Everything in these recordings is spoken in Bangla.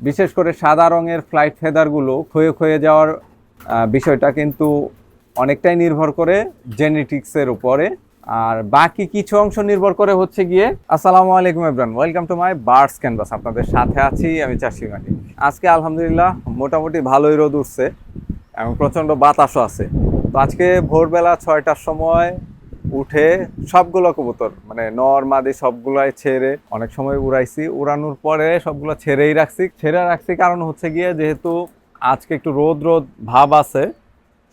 বিশেষ করে সাদা রঙের ফ্লাইট ফেদারগুলো ক্ষয়ে ক্ষয়ে যাওয়ার বিষয়টা কিন্তু অনেকটাই নির্ভর করে জেনেটিক্সের উপরে। আর বাকি কিছু অংশ নির্ভর করে হচ্ছে গিয়ে, আসসালামু আলাইকুম everyone welcome to my Birds Canvas আপনাদের সাথে আছি আমি চাষি মাটি। আজকে আলহামদুলিল্লাহ মোটামুটি ভালোই রোদ উঠছে এবং প্রচণ্ড বাতাসও আছে। তো আজকে ভোরবেলা ছয়টার সময় উঠে সবগুলো কবুতর মানে নর, মাদি সবগুলাই ছেড়ে অনেক সময় উড়াইছি। উড়ানোর পরে সবগুলো ছেড়েই রাখছি। ছেড়ে রাখছি কারণ হচ্ছে গিয়ে যেহেতু আজকে একটু রোদ রোদ ভাব আছে,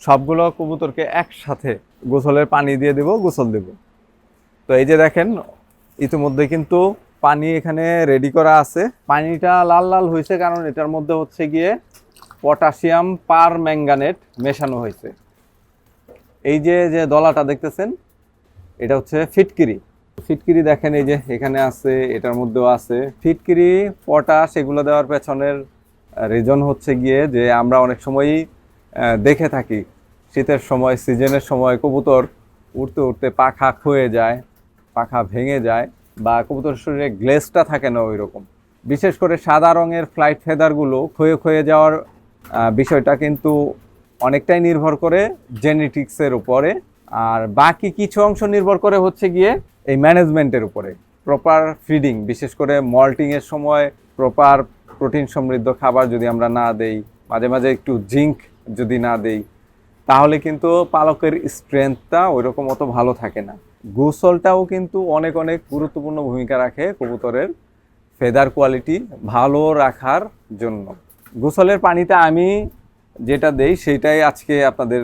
সবগুলো কবুতরকে একসাথে গোসলের পানি দিয়ে দেব, গোসল দেব। তো এই যে দেখেন, ইতিমধ্যে কিন্তু পানি এখানে রেডি করা আছে। পানিটা লাল লাল হয়েছে কারণ এটার মধ্যে হচ্ছে গিয়ে পটাশিয়াম পার ম্যাঙ্গানেট মেশানো হয়েছে। এই যে যে দলাটা দেখতেছেন এটা হচ্ছে ফিটকিরি। ফিটকিরি দেখেন এই যে এখানে আছে, এটার মধ্যেও আছে। ফিটকিরি, পটাশ এগুলো দেওয়ার পেছনের রিজন হচ্ছে গিয়ে যে আমরা অনেক সময়ই দেখে থাকি। শীতের সময়, সিজনের সময় কবুতর উঠতে উঠতে পাখা ক্ষয়ে যায়, পাখা ভেঙে যায়, বা কবুতর শরীরে গ্লেসটা থাকে না ওই রকম বিশেষ করে সাদা রঙের ফ্লাইট ফেদারগুলো ক্ষয়ে ক্ষয়ে যাওয়ার বিষয়টা কিন্তু অনেকটাই নির্ভর করে জেনেটিক্সের উপরে। আর বাকি কিছু অংশ নির্ভর করে হচ্ছে গিয়ে এই ম্যানেজমেন্টের উপরে। প্রপার ফিডিং বিশেষ করে মল্টিংয়ের সময় প্রপার প্রোটিন সমৃদ্ধ খাবার যদি আমরা না দেই, মাঝে মাঝে একটু জিঙ্ক যদি না দেই, তাহলে কিন্তু পালকের স্ট্রেংথটা ওই রকম অত ভালো থাকে না। গোসলটাও কিন্তু অনেক অনেক গুরুত্বপূর্ণ ভূমিকা রাখে কবুতরের ফেদার কোয়ালিটি ভালো রাখার জন্য। গোসলের পানিতে আমি যেটা দেই, সেটাই আজকে আপনাদের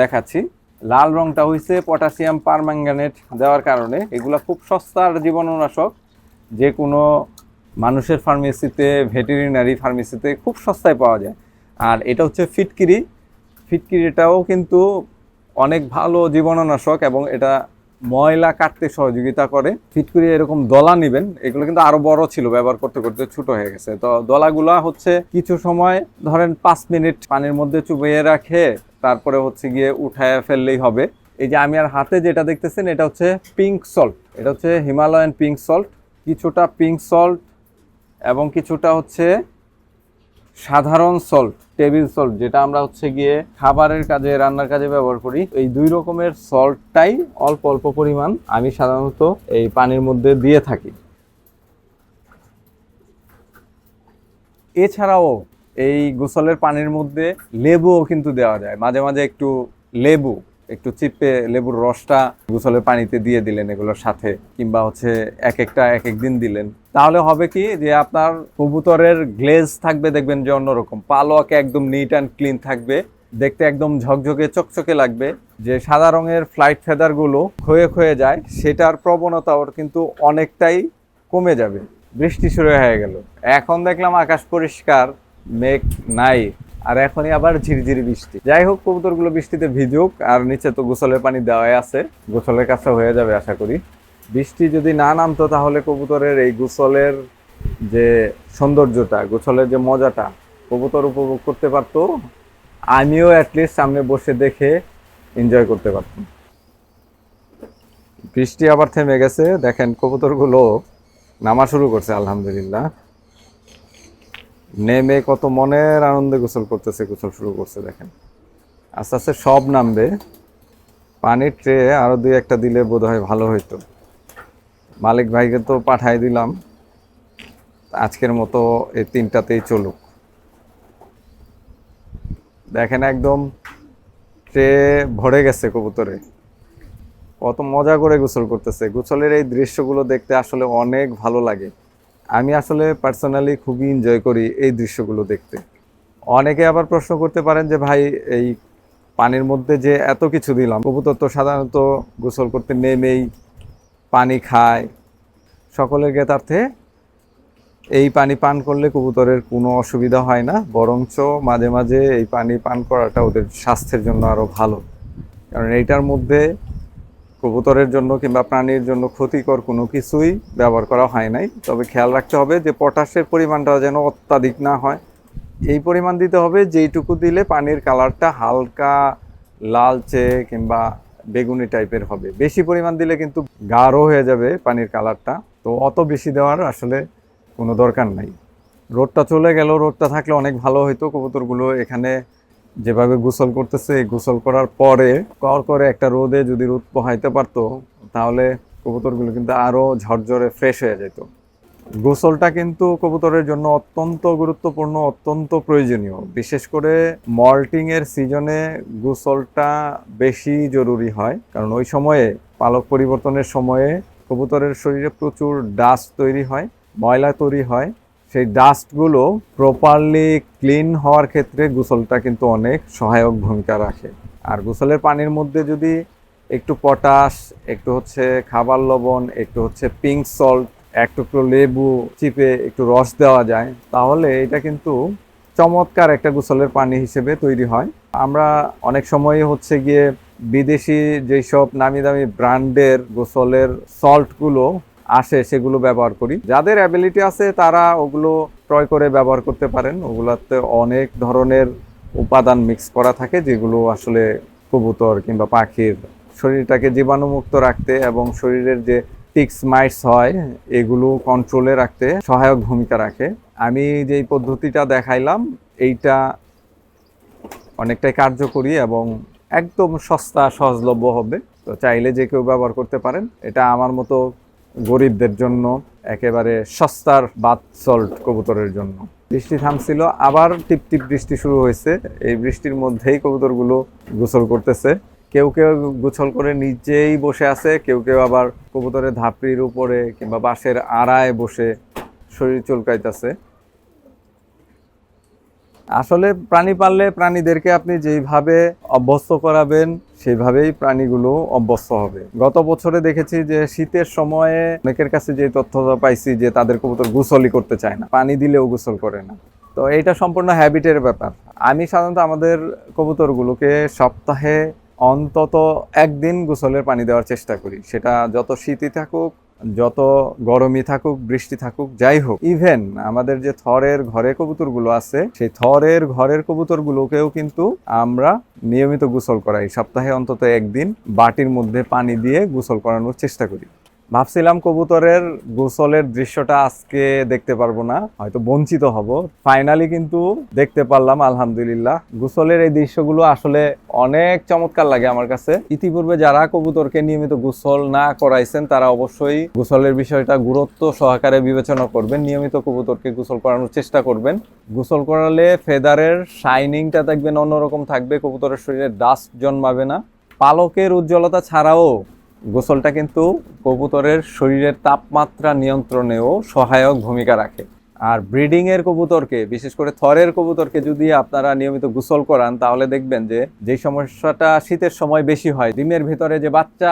দেখাচ্ছি। লাল রংটা হইছে পটাশিয়াম পারম্যাঙ্গানেট দেওয়ার কারণে। এগুলো খুব সস্তার জীবাণুনাশক। যে কোনো মানুষের ফার্মেসিতে, ভেটেরিনারি ফার্মেসিতে খুব সস্তায় পাওয়া যায়। আর এটা হচ্ছে ফিটকিরি। ফিটকিরিটাও কিন্তু অনেক ভালো জীবাণুনাশক এবং এটা ময়লা কাটতে সহযোগিতা করে। ফিটকিরি এরকম দলা নেবেন, এগুলো কিন্তু আরও বড় ছিল, ব্যবহার করতে করতে ছোট হয়ে গেছে। তো দলাগুলা হচ্ছে কিছু সময়, ধরেন পাঁচ মিনিট পানির মধ্যে চুবিয়ে রাখে তারপরে হচ্ছে গিয়ে উঠায় ফেললেই হবে। এই যে আমি আর হাতে যেটা দেখতেছেন, এটা হচ্ছে পিঙ্ক সল্ট এটা হচ্ছে হিমালয়ান পিঙ্ক সল্ট কিছুটা পিঙ্ক সল্ট এবং কিছুটা হচ্ছে সাধারণ সল্ট টেবিল সল্ট যেটা আমরা হচ্ছে গিয়ে খাবারের কাজে, রান্নার কাজে ব্যবহার করি। এই দুই রকমের সল্টটাই অল্প অল্প পরিমাণ আমি সাধারণত এই পানির মধ্যে দিয়ে থাকি। এছাড়াও এই গোসলের পানির মধ্যে লেবুও কিন্তু দেওয়া যায়। মাঝে মাঝে একটু লেবু, একটু চিপে লেবুর রসটা গোসলের পানিতে দিয়ে দিলেন এগুলোর সাথে, কিংবা হচ্ছে এক একটা এক এক দিন দিলেন। তাহলে হবে কি যে আপনার কবুতরের গ্লেজ থাকবে, দেখবেন যে অন্যরকম। পালক একদম নিট অ্যান্ড ক্লিন থাকবে। দেখতে একদম ঝকঝকে, চকচকে লাগবে। যে সাদা রঙের ফ্লাইট ফেদারগুলো ক্ষয়ে ক্ষয়ে যায়, সেটার প্রবণতা ওর কিন্তু অনেকটাই কমে যাবে। বৃষ্টি শুরু হয়ে গেল। এখন দেখলাম আকাশ পরিষ্কার। মেঘ নাই। আর এখনই আবার ঝিরিঝিরি বৃষ্টি। যাই হোক, কবুতরগুলো বৃষ্টিতে ভিজুক, আর নিচে তো গোসলের পানি দেওয়াই আছে। গোসলের কাছে হয়ে যাবে, আশা করি। বৃষ্টি যদি না নামতো, তাহলে কবুতরের এই গোসলের যে সৌন্দর্যটা, গোসলের যে মজাটা, কবুতর উপভোগ করতে পারতো। আমিও অ্যাটলিস্ট সামনে বসে দেখে এনজয় করতে পারতাম। বৃষ্টি আবার থেমে গেছে। দেখেন, কবুতরগুলো নামা শুরু করছে, আলহামদুলিল্লাহ। নেমে কত মনের আনন্দে গোসল করতেছে, গোসল শুরু করছে, দেখেন। আস্তে আস্তে সব নামবে। পানির ট্রে আরও দুই একটা দিলে বোধহয় ভালো হইতো। মালিক ভাইকে তো পাঠাই দিলাম। আজকের মতো এই তিনটাতেই চলুক। দেখেন একদম ট্রে ভরে গেছে কবুতরে। কত মজা করে গোসল করতেছে। গোসলের এই দৃশ্যগুলো দেখতে আসলে অনেক ভালো লাগে। আমি আসলে পার্সোনালি খুবই এনজয় করি এই দৃশ্যগুলো দেখতে। অনেকে আবার প্রশ্ন করতে পারেন যে, ভাই, এই পানির মধ্যে যে এত কিছু দিলাম, কবুতর তো সাধারণত গোসল করতে নেমেই পানি খায়। সকলের জ্ঞাতার্থে এই পানি পান করলে কবুতরের কোনো অসুবিধা হয় না, বরঞ্চ মাঝে মাঝে এই পানি পান করাটা ওদের স্বাস্থ্যের জন্য আরও ভালো। কারণ এইটার মধ্যে কবুতরের জন্য কিংবা প্রাণীর জন্য ক্ষতিকর কোনো কিছুই ব্যবহার করা হয় নাই। তবে খেয়াল রাখতে হবে যে পটাশের পরিমাণটা যেন অত্যাধিক না হয়। এই পরিমাণ দিতে হবে যেইটুকু দিলে পানির কালারটা হালকা লালচে কিংবা বেগুনি টাইপের হবে। বেশি পরিমাণ দিলে কিন্তু গাঢ় হয়ে যাবে পানির কালারটা। তো অত বেশি দেওয়ার আসলে কোনো দরকার নাই। রোদটা চলে গেল রোদটা থাকলে অনেক ভালো হতো কবুতরগুলো এখানে যেভাবে গোসল করতেছে, গোসল করার পরে কর করে একটা রোদে যদি রোদ পোহাইতে পারতো, তাহলে কবুতরগুলো কিন্তু আরও ঝরঝরে ফ্রেশ হয়ে যেত। গোসলটা কিন্তু কবুতরের জন্য অত্যন্ত গুরুত্বপূর্ণ, অত্যন্ত প্রয়োজনীয়। বিশেষ করে মল্টিং এর সিজনে গোসলটা বেশি জরুরি হয়, কারণ ওই সময়ে, পালক পরিবর্তনের সময়ে কবুতরের শরীরে প্রচুর ডাস্ট তৈরি হয়, ময়লা তৈরি হয়। সেই ডাস্টগুলো প্রপারলি ক্লিন হওয়ার ক্ষেত্রে গোসলটা কিন্তু অনেক সহায়ক ভূমিকা রাখে। আর গোসলের পানির মধ্যে যদি একটু পটাশ একটু হচ্ছে খাবার লবণ, একটু হচ্ছে পিঙ্ক সল্ট এক টুকরো লেবু চিপে একটু রস দেওয়া যায়, তাহলে এটা কিন্তু চমৎকার একটা গোসলের পানি হিসেবে তৈরি হয়। আমরা অনেক সময় হচ্ছে গিয়ে বিদেশি যেসব নামি দামি ব্র্যান্ডের গোসলের সল্টগুলো আসে, সেগুলো ব্যবহার করি। যাদের অ্যাবিলিটি আছে, তারা ওগুলো ক্রয় করে ব্যবহার করতে পারেন। ওগুলোতে অনেক ধরনের উপাদান মিক্স করা থাকে, যেগুলো আসলে কবুতর কিংবা পাখির শরীরটাকে জীবাণুমুক্ত রাখতে এবং শরীরের যে টিক্স মাইটস হয়, এগুলো কন্ট্রোলে রাখতে সহায়ক ভূমিকা রাখে। আমি যেই পদ্ধতিটা দেখাইলাম, এইটা অনেকটাই কার্যকরী এবং একদম সস্তা, সহজলভ্য হবে। তো চাইলে যে কেউ ব্যবহার করতে পারেন। এটা আমার মতো গরিবদের জন্য একেবারে সস্তার বাদ সল্ট কবুতরের জন্য। বৃষ্টি থামছিল, আবার টিপ টিপ বৃষ্টি শুরু হয়েছে। এই বৃষ্টির মধ্যেই কবুতরগুলো গোসল করতেছে। কেউ কেউ গোছল করে নিচেই বসে আছে, কেউ কেউ আবার কবুতরের ধাপড়ির উপরে কিংবা বাঁশের আড়ায় বসে শরীর চুলকাইতেছে। আসলে প্রাণী পাললে প্রাণীদেরকে আপনি যেইভাবে অভ্যস্ত করাবেন, সেইভাবেই প্রাণীগুলো অভ্যস্ত হবে। গত বছরে দেখেছি যে শীতের সময়ে অনেকের কাছে যে তথ্যটা পাইছি যে তাদের কবুতর গোসলই করতে চায় না, পানি দিলেও গোসল করে না। তো এটা সম্পূর্ণ হ্যাবিটের ব্যাপার। আমি সাধারণত আমাদের কবুতরগুলোকে সপ্তাহে অন্তত একদিন গোসলের পানি দেওয়ার চেষ্টা করি। সেটা যত শীতই থাকুক যত গরমই থাকুক, বৃষ্টি থাকুক, যাই হোক ইভেন আমাদের যে থরের ঘরে কবুতরগুলো আছে, সেই থরের ঘরের কবুতরগুলোকেও কিন্তু আমরা নিয়মিত গোসল করাই। সপ্তাহে অন্তত একদিন বাটির মধ্যে পানি দিয়ে গোসল করানোর চেষ্টা করি। ভাবছিলাম কবুতরের গোসলের দৃশ্যটা আজকে দেখতে পারব না, হয়তো বঞ্চিত হব। ফাইনালি কিন্তু দেখতে পারলাম, আলহামদুলিল্লাহ। গোসলের এই দৃশ্যগুলো আসলে অনেক চমৎকার লাগে আমার কাছে। ইতিপূর্বে যারা কবুতরকে নিয়মিত গোসল না করাইছেন, তারা অবশ্যই গোসলের বিষয়টা গুরুত্ব সহকারে বিবেচনা করবেন। নিয়মিত কবুতরকে গোসল করানোর চেষ্টা করবেন। গোসল করালে ফেদারের শাইনিংটা দেখবেন অন্যরকম থাকবে, কবুতরের শরীরে ডাস্ট জন্মাবে না। পালকের উজ্জ্বলতা ছাড়াও গোসলটা কিন্তু কবুতরের শরীরের তাপমাত্রা নিয়ন্ত্রণেও সহায়ক ভূমিকা রাখে। আর ব্রিডিং এর কবুতরকে, বিশেষ করে থরের কবুতরকে যদি আপনারা নিয়মিত গোসল করান, তাহলে দেখবেন যে যে সমস্যাটা শীতের সময় বেশি হয়, ডিমের ভিতরে যে বাচ্চা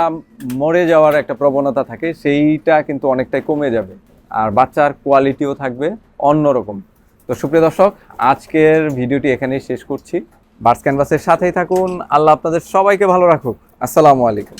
মরে যাওয়ার একটা প্রবণতা থাকে, সেইটা কিন্তু অনেকটাই কমে যাবে। আর বাচ্চার কোয়ালিটিও থাকবে অন্যরকম। তো সুপ্রিয় দর্শক, আজকের ভিডিওটি এখানেই শেষ করছি। বার্স ক্যানভাসের সাথেই থাকুন। আল্লাহ আপনাদের সবাইকে ভালো রাখুক। আসসালামু আলাইকুম।